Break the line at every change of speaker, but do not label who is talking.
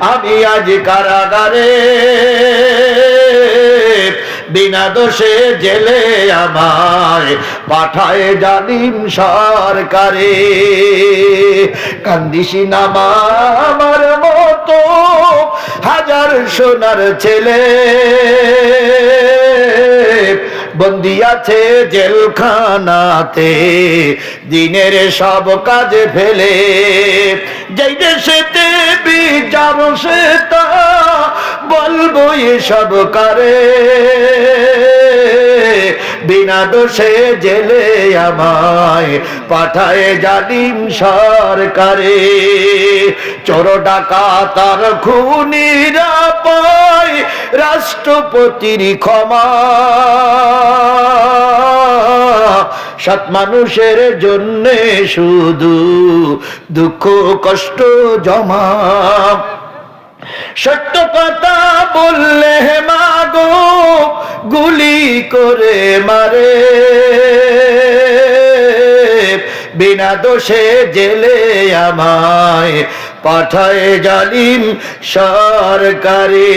আমি আজ কারাগারে। বিনা দোষে জেলে আমায় পাঠায় জালিম সরকারে। কান্দিসি নামা আমার মতো হাজার সোনার ছেলে। বন্দি আছে জেলখানাতে, দিনের সব কাজ ফেলে। যেই দেশেতে বিচার সে তা বলব এসব কারে। বিনা দোষে জেলে আমায় পাঠায় জালিম সরকারে। চোর ডাকা তার খুনিরা পায় রাষ্ট্রপতির ক্ষমা। সৎ মানুষের জন্যে শুধু দুঃখ, কষ্ট জমা। সত্য কথা বললে মাগো, গুলি করে মারে। বিনা দোষে জেলে আমায় পাঠায় জালিম সরকারি।